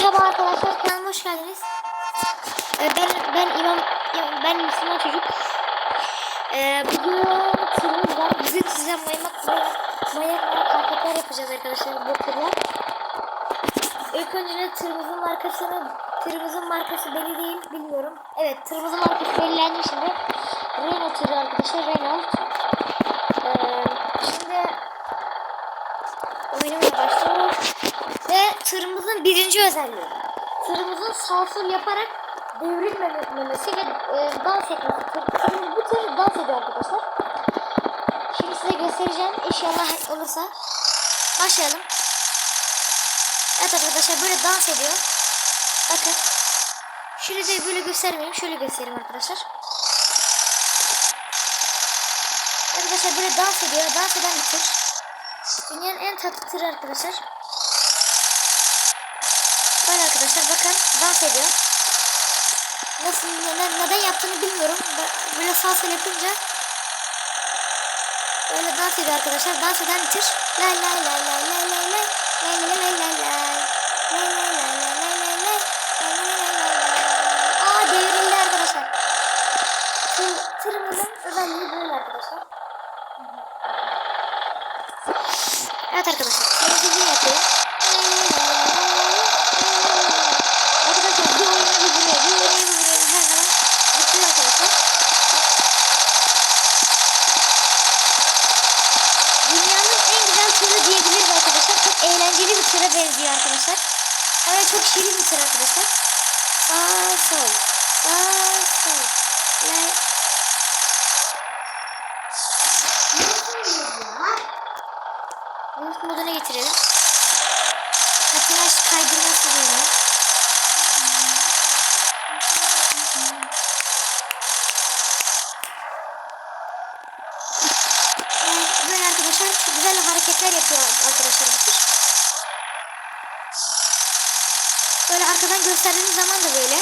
Merhaba arkadaşlar kanalıma hoş geldiniz. Ee, ben ben İmam ben Müslüman çocuk. Ee, bugün var. Bugün size mayamak mayak mayak hareketler yapacağız arkadaşlar bu tırla. İlk önce tırımızın markasını tırımızın markası belli değil bilmiyorum. Evet tırımızın markası belirlendi şimdi. Renault tırı arkadaşlar Renault. Ee, şimdi oyunumuza başlıyoruz. Tırımızın birinci özelliği. Tırımızın sağ yaparak devrilmemesi ve e, dans etmesi. Tır, tırımız, bu tır dans ediyor arkadaşlar. Şimdi size göstereceğim. İnşallah olursa. Başlayalım. Evet arkadaşlar böyle dans ediyor. Bakın. Şöyle de böyle göstermeyeyim. Şöyle göstereyim arkadaşlar. Arkadaşlar böyle dans ediyor. Dans eden bir tır. Dünyanın en tatlı tırı arkadaşlar. Arkadaşlar bakın dans ediyor. Nasıl ne, neden yaptığını bilmiyorum. Böyle sağ sol yapınca böyle dans ediyor arkadaşlar. Dans eden bitir. Lay lay lay lay. Aa devrildi arkadaşlar. Tır, tırımızın özelliği böyle arkadaşlar. Evet arkadaşlar. Tırımızı yapıyor. Arkadaşlar bir oyuna bir buraya, bir oyuna bir buraya her zaman zıplıyor arkadaşlar. Dünyanın en güzel tırı diyebiliriz arkadaşlar. Çok eğlenceli bir tıra benziyor arkadaşlar. Ama çok şirin bir tır arkadaşlar. Sağ sol, sağ sol. Like. Bulut moduna getirelim. Patinaj kaydırması böyle. Ee, böyle arkadaşlar güzel hareketler yapıyor arkadaşlar bu tür. Böyle arkadan gösterdiğimiz zaman da böyle.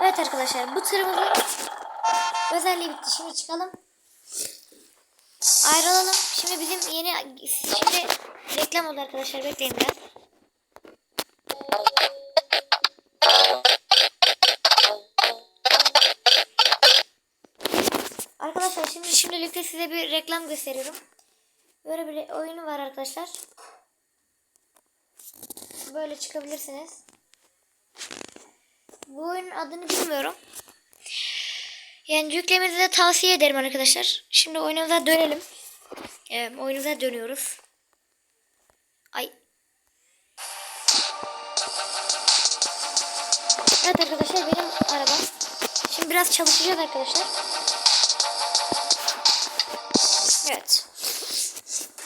Evet arkadaşlar bu tırımızın özelliği bitti. Şimdi çıkalım. Ayrılalım. Şimdi bizim yeni şimdi reklam oldu arkadaşlar. Bekleyin biraz. Arkadaşlar şimdi şimdilikte size bir reklam gösteriyorum. Böyle bir oyunu var arkadaşlar. Böyle çıkabilirsiniz. Bu oyunun adını bilmiyorum. Yani yüklemenizi de tavsiye ederim arkadaşlar. Şimdi oyunumuza dönelim. Ee, oyunumuza dönüyoruz. Ay. Evet arkadaşlar benim arabam. Şimdi biraz çalışacağız arkadaşlar. Evet.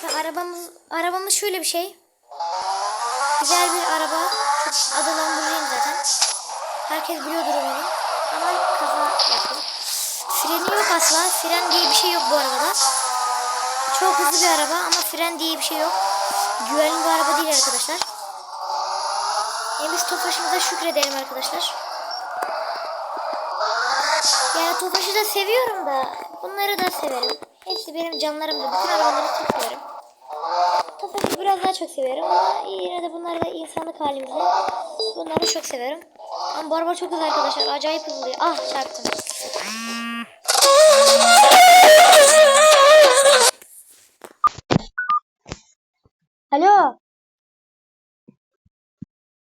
Ve arabamız arabamız şöyle bir şey. Güzel bir araba. Adı Lamborghini zaten. Herkes biliyordur onu. Ama kaza yaptı. Freni yok asla. Fren diye bir şey yok bu arabada. Çok hızlı bir araba ama fren diye bir şey yok. Güvenli bir araba değil arkadaşlar. Yani biz Tofaş'ımıza şükredelim arkadaşlar. Yani Tofaş'ı da seviyorum da bunları da severim. Hepsi benim canlarım da. Bütün arabaları çok severim. Tofaş'ı biraz daha çok severim ama yine de bunlar da insanlık halimizde. Bunları çok severim. Ama bu araba çok güzel arkadaşlar. Acayip hızlı. Ah çarptım.